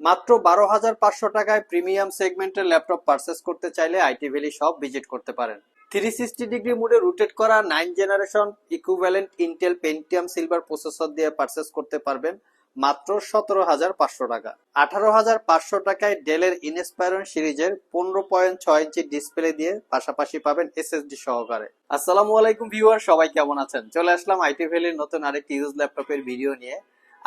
মাত্র বারো হাজার পাঁচশো টাকায় প্রিমিয়াম সেগমেন্টের ল্যাপটপ পারচেস করতে চাইলে আইটি ভ্যালি সব ভিজিট করতে পারেন। থ্রি সিক্সটি ডিগ্রি মোডে রুটেট করা nine generation equivalent Intel Pentium silver processor দিয়ে পারচেস করতে পারবেন মাত্র সতেরো হাজার পাঁচশো টাকা। আঠারো হাজার পাঁচশো টাকায় ডেলের ইনস্পায়রন সিরিজের পনেরো পয়েন্ট ছয় ইঞ্চি ডিসপ্লে দিয়ে পাশাপাশি পাবেন এসএসডি সহকারে। আসসালামু আলাইকুম ভিউয়ার সবাই কেমন আছেন? চলে আসলাম আইটি ভ্যালির নতুন আরেকটি ইউজ ল্যাপটপের ভিডিও নিয়ে।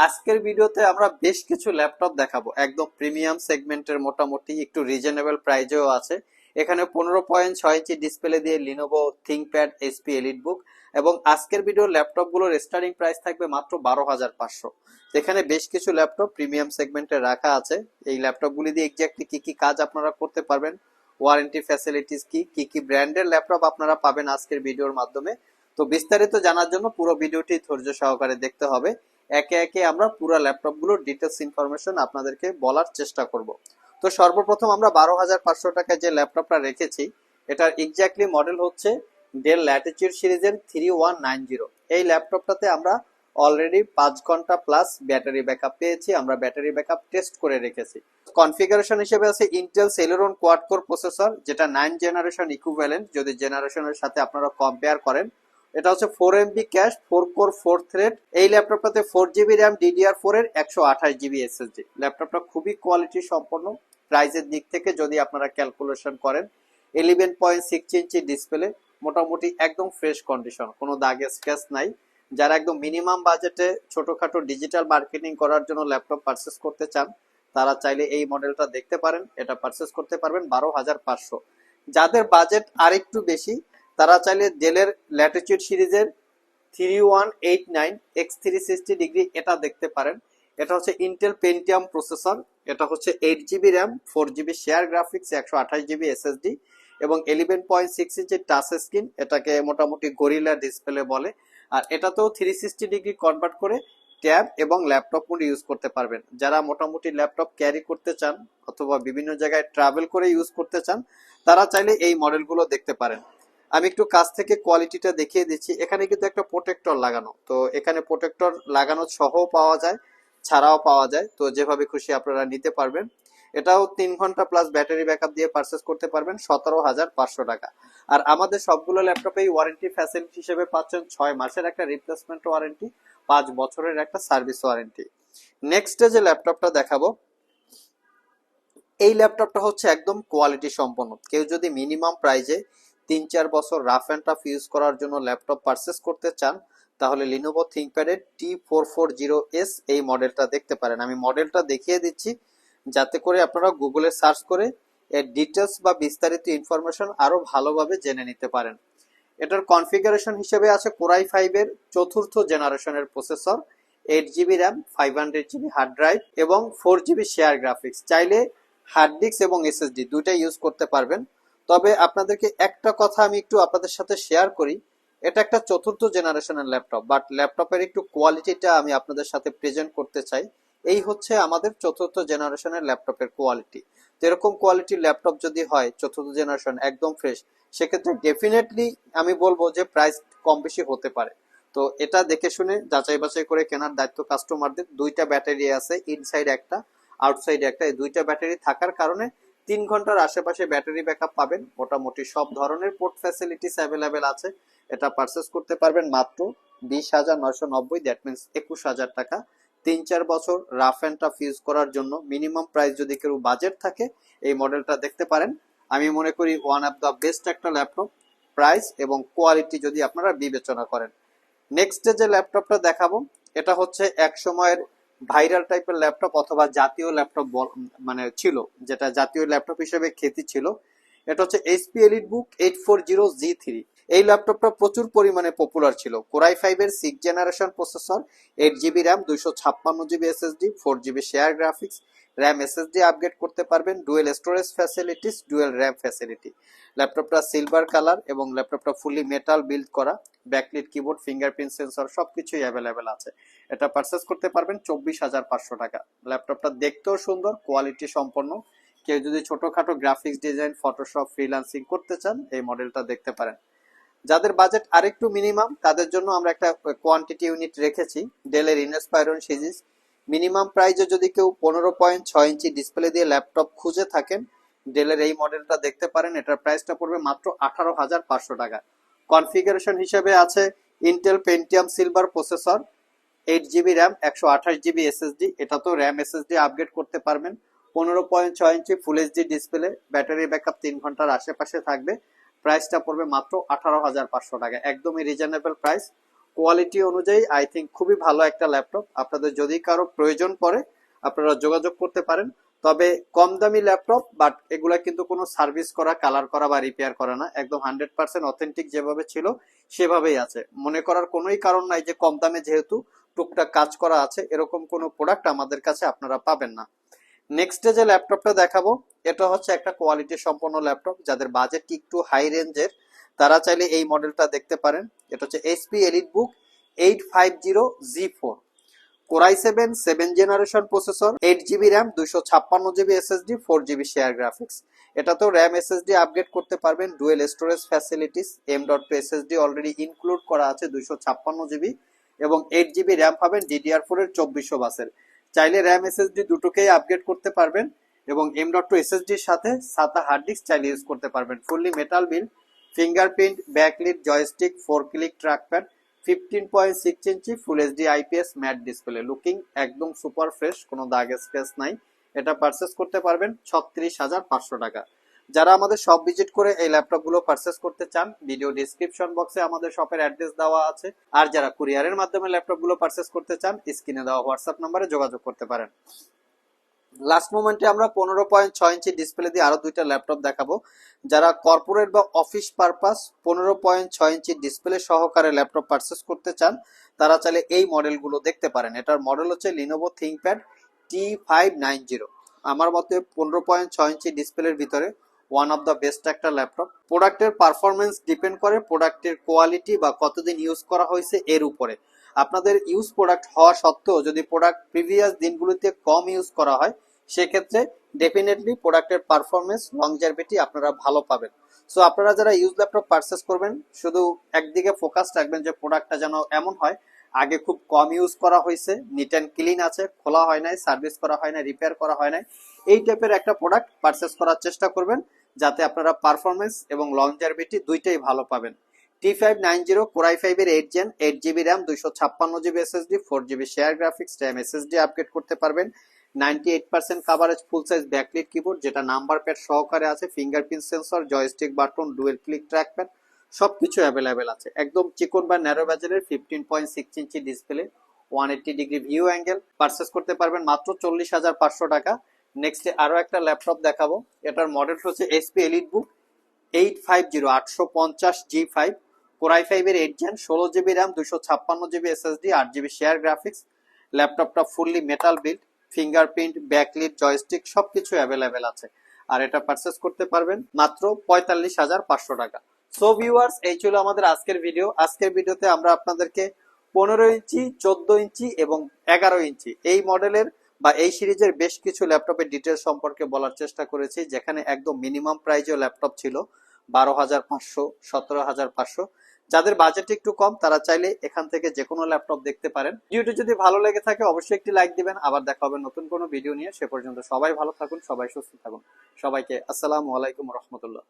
আজকের ভিডিওতে আমরা বেশ কিছু ল্যাপটপ দেখাবো। একদম প্রিমিয়াম সেগমেন্টের মোটামুটি, একটু রিজনেবল প্রাইজেও আছে। এখানে পনেরো পয়েন্ট ছয় ইঞ্চি ডিসপ্লে দিয়ে Lenovo ThinkPad SP elite book এবং আজকের ভিডিও ল্যাপটপগুলোর স্টার্টিং প্রাইস থাকবে মাত্র বারো হাজার পাঁচশো। এখানে বেশ কিছু ল্যাপটপ প্রিমিয়াম সেগমেন্টে রাখা আছে। এই ল্যাপটপগুলি দিয়ে এক্স্যাক্টলি কি কি কাজ আপনারা করতে পারবেন ওয়ারেন্টি ফ্যাসিলিটিস কি কি কি ব্র্যান্ডের ল্যাপটপ আপনারা পাবেন আজকের ভিডিওর মাধ্যমে। তো বিস্তারিত জানার জন্য পুরো ভিডিওটি ধৈর্য সহকারে দেখতে হবে। একে একে আমরা পুরো ল্যাপটপগুলোর ডিটেলস ইনফরমেশন আপনাদেরকে বলার চেষ্টা করব। তো সর্বপ্রথম আমরা বারো হাজার পাঁচশো টাকায় যে ল্যাপটপটা রেখেছি, এটার এক্স্যাক্টলি মডেল হচ্ছে ডেল ল্যাটিচিউড সিরিজের থ্রি ওয়ান নাইন জিরো এই ল্যাপটপটাতে আমরা অলরেডি পাঁচ ঘণ্টা প্লাস ব্যাটারি ব্যাকআপ পেয়েছি, আমরা ব্যাটারি ব্যাকআপ টেস্ট করে রেখেছি। কনফিগারেশন হিসেবে আছে ইন্টেল সেলেরন কোয়াড প্রসেসর যেটা নাইন জেনারেশন ইকুইভ্যালেন্ট যদি জেনারেশনের সাথে আপনারা কম্পেয়ার করেন এটা হচ্ছে four MB cache four core four thread এই ল্যাপটপটাতে four GB RAM DDR four এর একশো আঠাশ জিবি এসএসডি ল্যাপটপটা খুবই কোয়ালিটি সম্পন্ন। প্রাইসের দিক থেকে যদি আপনারা ক্যালকুলেশন করেন eleven point six inch display মোটামুটি একদম ফ্রেশ কন্ডিশন কোনো দাগে স্ক্র্যাচ নাই। যারা একদম মিনিমাম বাজেটে ছোটখাটো ডিজিটাল মার্কেটিং করার জন্য ল্যাপটপ পারচেস করতে চান, তারা চাইলে এই মডেলটা দেখতে পারেন। এটা পারচেস করতে পারবেন বারো হাজার পাঁচশো। যাদের বাজেট আরেকটু বেশি তারা চাইলে ডেলের ল্যাটিচিউড সিরিজের three one eight nine X three sixty degree এটা দেখতে পারেন। এটা হচ্ছে ইন্টেল পেন্টিয়াম প্রসেসর এটা হচ্ছে eight GB RAM four GB share graphics একশো আঠাশ জিবি এসএসডি এবং eleven point six inch touch screen এটাকে মোটামুটি গরিলা ডিসপ্লে বলে। আর এটাতেও থ্রি সিক্সটি ডিগ্রি কনভার্ট করে ট্যাব এবং ল্যাপটপ মোড ইউজ করতে পারবেন। যারা মোটামুটি ল্যাপটপ ক্যারি করতে চান অথবা বিভিন্ন জায়গায় ট্রাভেল করে ইউজ করতে চান, তারা চাইলে এই মডেলগুলো দেখতে পারেন। আমি একটু কাছ থেকে কোয়ালিটিটা দেখিয়ে দিচ্ছি। এখানে কিন্তু একটা প্রোটেক্টর লাগানো। তো এখানে প্রোটেক্টর লাগানো সহ পাওয়া যায়, ছাড়াও পাওয়া যায়। তো যেভাবে খুশি আপনারা নিতে পারবেন। এটাও তিন ঘণ্টা প্লাস ব্যাটারি ব্যাকআপ দিয়ে পারচেস করতে পারবেন, সতেরো হাজার পাঁচশো টাকা। আর আমাদের সবগুলো ল্যাপটপেই ওয়ারেন্টি ফ্যাসিলিটি হিসেবে পাচ্ছেন ছয় মাসের একটা রিপ্লেসমেন্ট ওয়ারেন্টি পাঁচ বছরের একটা সার্ভিস ওয়ারেন্টি নেক্সট যে ল্যাপটপটা দেখাবো, এই ল্যাপটপটা হচ্ছে একদম কোয়ালিটি সম্পন্ন কেউ যদি মিনিমাম প্রাইজে তিন চার বছর রাফ অ্যান্ড টাফ ইউজ করার জন্য ল্যাপটপ পারচেস করতে চান, তাহলে Lenovo থিঙ্কপ্যাডের T four four zero S এই মডেলটা দেখতে পারেন। আমি মডেলটা দেখিয়ে দিচ্ছি, যাতে করে আপনারা গুগলে সার্চ করে এর ডিটেলস বা বিস্তারিত ইনফরমেশন আরও ভালোভাবে জেনে নিতে পারেন। এটার কনফিগারেশন হিসেবে আছে কোরাই ফাইভের চতুর্থ জেনারেশনের processor eight GB RAM five hundred GB hard drive এবং ফোর জিবি শেয়ার গ্রাফিক্স চাইলে হার্ড ডিস্ক এবং এসএসডি দুইটাই ইউজ করতে পারবেন। তবে আপনাদেরকে একটা কথা আমি একটু আপনাদের সাথে শেয়ার করি। এটা একটা চতুর্থ জেনারেশনের ল্যাপটপ বাট ল্যাপটপের একটু কোয়ালিটিটা আমি আপনাদের সাথে প্রেজেন্ট করতে চাই। এই হচ্ছে আমাদের চতুর্থ জেনারেশনের ল্যাপটপের কোয়ালিটি তো এরকম কোয়ালিটির ল্যাপটপ যদি হয়, চতুর্থ জেনারেশন একদম ফ্রেশ সেক্ষেত্রে ডেফিনেটলি আমি বলব যে প্রাইস কম বেশি হতে পারে। তো এটা দেখে শুনে, যাচাই বাছাই করে কেনার দায়িত্ব কাস্টমারদের দুইটা ব্যাটারি আছে ইনসাইড একটা আউটসাইড একটা, এই দুইটা ব্যাটারি থাকার কারণে তিন ঘণ্টার আশেপাশে ব্যাটারি ব্যাকআপ পাবেন। মোটামুটি সব ধরনের পোর্ট ফ্যাসিলিটিস অ্যাভেলেবেল আছে। এটা পারচেস করতে পারবেন মাত্র বিশ হাজার নয়শো নব্বই দ্যাট মিনস একুশ হাজার টাকা। তিন চার বছর রাফ অ্যান্ড টাফ ইউজ করার জন্য মিনিমাম প্রাইস যদি কেউ বাজেট থাকে, এই মডেলটা দেখতে পারেন। আমি মনে করি ওয়ান অফ দ্য বেস্ট একটা ল্যাপটপ প্রাইস এবং কোয়ালিটি যদি আপনারা বিবেচনা করেন। নেক্সট যে ল্যাপটপটা দেখাবো, এটা হচ্ছে এক সময়ের ভাইরাল টাইপের ল্যাপটপ অথবা জাতীয় ল্যাপটপ মানে ছিল, যেটা জাতীয় ল্যাপটপ হিসেবে খ্যাতি ছিল, এটা হচ্ছে HP Elite Book eight four zero G three এই ল্যাপটপটা প্রচুর পরিমাণে পপুলার ছিল। কোরাই ফাইভের six generation processor eight GB RAM দুইশো ছাপ্পান্ন GB SSD four GB share graphics RAM SSD upgrade করতে পারবেন dual storage facilities dual RAM facility ল্যাপটপটা সিলভার কালার এবং ল্যাপটপটা ফুলি মেটাল বিল্ড করা ব্যাকলিট কিবোর্ড ফিঙ্গারপ্রিন্ট সেন্সর সবকিছুই অ্যাভেলেবেল আছে। এটা পারচেস করতে পারবেন চব্বিশ হাজার পাঁচশো টাকা। ল্যাপটপটা দেখতেও সুন্দর কোয়ালিটি সম্পন্ন। কেউ যদি ছোটোখাটো গ্রাফিক্স ডিজাইন ফটোশপ ফ্রিলান্সিং করতে চান, এই মডেলটা দেখতে পারেন। যাদের বাজেট আরেকটু মিনিমাম তাদের জন্য আমরা একটা কোয়ান্টিটি ইউনিট রেখেছি ডেলের ইনস্পাইরন সিরিজ মিনিমাম প্রাইজে যদি কেউ পনেরো পয়েন্ট ছয় ইঞ্চি ডিসপ্লে দিয়ে ল্যাপটপ খুঁজে থাকেন ডেলের এই মডেলটা দেখতে পারেন, এটার প্রাইসটা পড়বে মাত্র আঠারো হাজার পাঁচশো টাকা। কনফিগারেশন হিসেবে আছে Intel Pentium Silver processor eight GB RAM একশো আঠাশ জিবি এসএসডি এটা তো র্যাম এসএসডি আপগ্রেড করতে পারবেন। পনেরো পয়েন্ট ছয় inch full HD display battery backup তিন ঘণ্টার আশেপাশে থাকবে। প্রাইসটা পড়বে মাত্র আঠারো হাজার পাঁচশো টাকা। একদমই রিজনেবল প্রাইস কোয়ালিটি অনুযায়ী আই থিঙ্ক খুবই ভালো একটা ল্যাপটপ আপনাদের যদি কারও প্রয়োজন পড়ে, আপনারা যোগাযোগ করতে পারেন। তবে কম দামি ল্যাপটপ বাট এগুলা কিন্তু কোনো সার্ভিস করা কালার করা বা রিপেয়ার করা না। একদম হান্ড্রেড পার্সেন্ট অথেন্টিক যেভাবে ছিল, সেভাবেই আছে। মনে করার কোনোই কারণ নাই যে কম দামে যেহেতু টুকটাক কাজ করা আছে, এরকম কোনো প্রোডাক্ট আমাদের কাছে আপনারা পাবেন না। নেক্সট যে ল্যাপটপটা দেখাবো, এটা হচ্ছে একটা কোয়ালিটি সম্পন্ন ল্যাপটপ, যাদের বাজেট একটু হাই রেঞ্জের তারা চাইলে এই মডেলটা দেখতে পারেন। এটা হচ্ছে SP Elite Book eight five zero G four Core i seven seven generation processor eight GB RAM দুইশো ছাপ্পান্ন GB SSD four GB share graphics এটা তো র্যাম এসএসডি আপগ্রেড করতে পারবেন dual storage facilities M dot two SSD already include করা আছে, দুইশো ছাপ্পান্ন জিবি এবং এইট জিবি র্যাম পাবেন ডিডিআর ফোর এর চব্বিশশো বাসের। চাইলে র্যাম এসএসডি দুটোকেই আপগ্রেড করতে পারবেন এবং এম ডট টু এসএসডির সাথে সাতা হার্ড ডিস্ক চাইলে ইউজ করতে পারবেন। Fully metal build fingerprint backlit joystick four click trackpad fifteen point six inch full HD IPS matte display looking একদম সুপার ফ্রেশ কোনো দাগ স্পেস নাই। এটা পারচেস করতে পারবেন ছত্রিশ হাজার পাঁচশো টাকা। যারা আমাদের শপ ভিজিট করে এই ল্যাপটপগুলো পারচেস করতে চান ভিডিও ডিসক্রিপশন বক্সে আমাদের শপের অ্যাড্রেস দেওয়া আছে। আর যারা কুরিয়ারের মাধ্যমে ল্যাপটপগুলো পারচেস করতে চান স্ক্রিনে দেওয়া হোয়াটসঅ্যাপ নাম্বারে যোগাযোগ করতে পারেন। লাস্ট মোমেন্টে আমরা পনেরো পয়েন্ট ছয় ইঞ্চি ডিসপ্লে দিয়ে আরও দুইটা ল্যাপটপ দেখাবো। যারা কর্পোরেট বা অফিস পারপাস পনেরো পয়েন্ট ছয় ইঞ্চি ডিসপ্লে সহকারে ল্যাপটপ পারচেস করতে চান, তারা চাইলে এই মডেলগুলো দেখতে পারেন। এটার মডেল হচ্ছে Lenovo ThinkPad T five nine zero আমার মতে পনেরো পয়েন্ট ছয় ইঞ্চি ডিসপ্লের ভিতরে ওয়ান অফ দ্য বেস্ট একটা ল্যাপটপ প্রোডাক্টের পারফরমেন্স ডিপেন্ড করে প্রোডাক্টের কোয়ালিটি বা কতদিন ইউজ করা হয়েছে এর উপরে। আপনাদের ইউজ প্রোডাক্ট হওয়া সত্ত্বেও যদি প্রোডাক্ট প্রিভিয়াস দিনগুলোতে কম ইউজ করা হয়, সেক্ষেত্রে ডেফিনেটলি প্রোডাক্টের পারফরমেন্স লং লংজারভিটি আপনারা ভালো পাবেন। সো আপনারা যারা ইউজ ল্যাপটপ পারচেস করবেন, শুধু একদিকে ফোকাস রাখবেন যে প্রোডাক্টটা যেন এমন হয়, আগে খুব কম ইউজ করা হয়েছে নিট অ্যান্ড ক্লিন আছে, খোলা হয় নাই সার্ভিস করা হয় নাই রিপেয়ার করা হয় নাই, এই টাইপের একটা প্রোডাক্ট পারচেস করার চেষ্টা করবেন। যাতে আপনারা পারফরমেন্স এবং লংজারভিটি দুইটাই ভালো পাবেন। T five nine zero Core i ফাইভের eight gen eight GB RAM দুইশো ছাপ্পান্ন GB SSD four GB share graphics RAM SSD upgrade করতে পারবেন। Ninety eight percent coverage full size backlit keyboard যেটা নাম্বার প্যাড সহকারে আছে fingerprint sensor joystick button dual click track pad সব কিছু available আছে। একদম চিকন বা ন্যারো বাজারের fifteen point six inch display one eighty degree view angle purchase করতে পারবেন মাত্র চল্লিশ হাজার পাঁচশো টাকা। নেক্সটে আরও একটা ল্যাপটপ দেখাবো। এটার মডেল হচ্ছে SP Elite Book eight five zero আটশো পঞ্চাশ জি ফাইভ কোরাই ফাইভের এইট জেন ষোলো জিবি র্যাম দুশো ছাপ্পান্ন জিবি এসএসডি আট জিবি শেয়ার গ্রাফিক্স ল্যাপটপটা fully metal build fingerprint backlit joystick সবকিছু অ্যাভেলেবেল আছে। আর এটা পারচেস করতে পারবেন মাত্র পঁয়তাল্লিশ হাজার পাঁচশো টাকা। সো ভিউয়ার্স এই ছিল আমাদের আজকের ভিডিও আজকের ভিডিওতে আমরা আপনাদেরকে পনেরো ইঞ্চি, চোদ্দ ইঞ্চি এবং এগারো ইঞ্চি এই মডেলের বা এই সিরিজের বেশ কিছু ল্যাপটপের ডিটেলস সম্পর্কে বলার চেষ্টা করেছি, যেখানে একদম মিনিমাম প্রাইজেও ল্যাপটপ ছিল, বারো হাজার পাঁচশো, সতেরো হাজার পাঁচশো। যাদের বাজেট একটু কম, তারা চাইলে এখান থেকে যে কোনো ল্যাপটপ দেখতে পারেন। ভিডিওটি যদি ভালো লেগে থাকে, অবশ্যই একটি লাইক দিবেন। আবার দেখা হবে নতুন কোনো ভিডিও নিয়ে। সে পর্যন্ত সবাই ভালো থাকুন, সবাই সুস্থ থাকুন। সবাইকে আসসালামু আলাইকুম রহমতুল্লাহ।